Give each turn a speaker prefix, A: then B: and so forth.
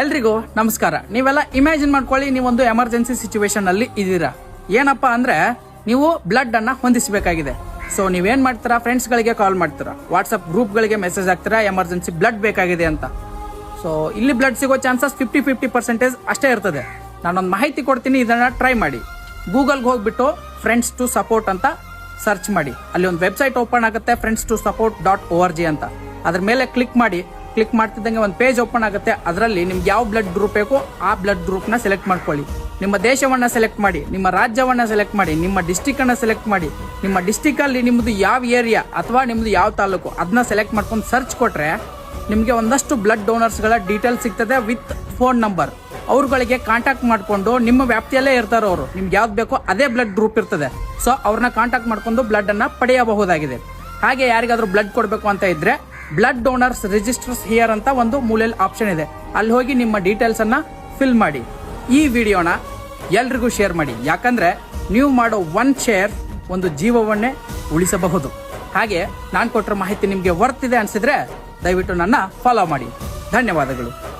A: ಎಲ್ರಿಗೂ ನಮಸ್ಕಾರ. ನೀವೆಲ್ಲ ಇಮ್ಯಾಜಿನ್ ಮಾಡ್ಕೊಳ್ಳಿ, ನೀವೊಂದು ಎಮರ್ಜೆನ್ಸಿ ಸಿಚುವೇಶನ್ ಅಲ್ಲಿ ಇದ್ದೀರಾ. ಏನಪ್ಪಾ ಅಂದ್ರೆ, ನೀವು ಬ್ಲಡ್ ಅನ್ನ ಹೊಂದಿಸಬೇಕಾಗಿದೆ. ಸೊ ನೀವೇನ್ ಮಾಡ್ತೀರಾ? ಫ್ರೆಂಡ್ಸ್ ಗಳಿಗೆ ಕಾಲ್ ಮಾಡ್ತೀರಾ? ವಾಟ್ಸ್ಆಪ್ ಗ್ರೂಪ್ ಗಳಿಗೆ ಮೆಸೇಜ್ ಹಾಕ್ತೀರಾ? ಎಮರ್ಜೆನ್ಸಿ ಬ್ಲಡ್ ಬೇಕಾಗಿದೆ ಅಂತ. ಸೊ ಇಲ್ಲಿ ಬ್ಲಡ್ ಸಿಗೋ ಚಾನ್ಸಸ್ ಫಿಫ್ಟಿ ಫಿಫ್ಟಿ ಪರ್ಸೆಂಟೇಜ್ ಅಷ್ಟೇ ಇರ್ತದೆ. ನಾನೊಂದು ಮಾಹಿತಿ ಕೊಡ್ತೀನಿ, ಇದನ್ನ ಟ್ರೈ ಮಾಡಿ. ಗೂಗಲ್ಗೆ ಹೋಗ್ಬಿಟ್ಟು ಫ್ರೆಂಡ್ಸ್ ಟು ಸಪೋರ್ಟ್ ಅಂತ ಸರ್ಚ್ ಮಾಡಿ. ಅಲ್ಲಿ ಒಂದು ವೆಬ್ಸೈಟ್ ಓಪನ್ ಆಗುತ್ತೆ friends to support dot O R G ಅಂತ. ಅದ್ರ ಮೇಲೆ ಕ್ಲಿಕ್ ಮಾಡಿ ಕ್ಲಿಕ್ ಮಾಡ್ತಿದ್ದಂಗೆ ಒಂದು ಪೇಜ್ ಓಪನ್ ಆಗುತ್ತೆ. ಅದರಲ್ಲಿ ನಿಮ್ಗೆ ಯಾವ ಬ್ಲಡ್ ಗ್ರೂಪ್ ಬೇಕೋ ಆ ಬ್ಲಡ್ ಗ್ರೂಪ್ನ ಸೆಲೆಕ್ಟ್ ಮಾಡ್ಕೊಳ್ಳಿ. ನಿಮ್ಮ ದೇಶವನ್ನ ಸೆಲೆಕ್ಟ್ ಮಾಡಿ, ನಿಮ್ಮ ರಾಜ್ಯವನ್ನ ಸೆಲೆಕ್ಟ್ ಮಾಡಿ, ನಿಮ್ಮ ಡಿಸ್ಟಿಕ್ ಅನ್ನ ಸೆಲೆಕ್ಟ್ ಮಾಡಿ, ನಿಮ್ಮ ಡಿಸ್ಟಿಕ್ ಅಲ್ಲಿ ನಿಮ್ಮದು ಯಾವ ಏರಿಯಾ ಅಥವಾ ನಿಮ್ಮದು ಯಾವ ತಾಲೂಕು ಅದನ್ನ ಸೆಲೆಕ್ಟ್ ಮಾಡ್ಕೊಂಡು ಸರ್ಚ್ ಕೊಟ್ರೆ ನಿಮಗೆ ಒಂದಷ್ಟು ಬ್ಲಡ್ ಡೋನರ್ಸ್ಗಳ ಡೀಟೇಲ್ಸ್ ಸಿಗ್ತದೆ ವಿತ್ ಫೋನ್ ನಂಬರ್ ಅವ್ರುಗಳಿಗೆ ಕಾಂಟ್ಯಾಕ್ಟ್ ಮಾಡ್ಕೊಂಡು ನಿಮ್ಮ ವ್ಯಾಪ್ತಿಯಲ್ಲೇ ಇರ್ತಾರೆ ಅವರು, ನಿಮ್ಗೆ ಯಾವ್ದು ಬೇಕೋ ಅದೇ ಬ್ಲಡ್ ಗ್ರೂಪ್ ಇರ್ತದೆ. ಸೊ ಅವ್ರನ್ನ ಕಾಂಟ್ಯಾಕ್ಟ್ ಮಾಡ್ಕೊಂಡು ಬ್ಲಡ್ ಅನ್ನ ಪಡೆಯಬಹುದಾಗಿದೆ. ಹಾಗೆ ಯಾರಿಗಾದ್ರೂ ಬ್ಲಡ್ ಕೊಡಬೇಕು ಅಂತ ಇದ್ರೆ ಬ್ಲಡ್ ಡೋನರ್ಸ್ ರಿಜಿಸ್ಟರ್ಸ್ ಹಿಯರ್ ಅಂತ ಒಂದು ಮೂಲೆಯಲ್ಲಿ ಆಪ್ಷನ್ ಇದೆ. ಅಲ್ಲಿ ಹೋಗಿ ನಿಮ್ಮ ಡೀಟೇಲ್ಸ್ ಅನ್ನ ಫಿಲ್ ಮಾಡಿ. ಈ ವಿಡಿಯೋನ ಎಲ್ರಿಗೂ ಶೇರ್ ಮಾಡಿ. ಯಾಕಂದ್ರೆ ನೀವು ಮಾಡೋ ಒನ್ ಶೇರ್ ಒಂದು ಜೀವವನ್ನೇ ಉಳಿಸಬಹುದು. ಹಾಗೆ ನಾನು ಕೊಟ್ಟಿರೋ ಮಾಹಿತಿ ನಿಮಗೆ ವರ್ತ್ ಇದೆ ಅನ್ಸಿದ್ರೆ ದಯವಿಟ್ಟು ನನ್ನ ಫಾಲೋ ಮಾಡಿ. ಧನ್ಯವಾದಗಳು.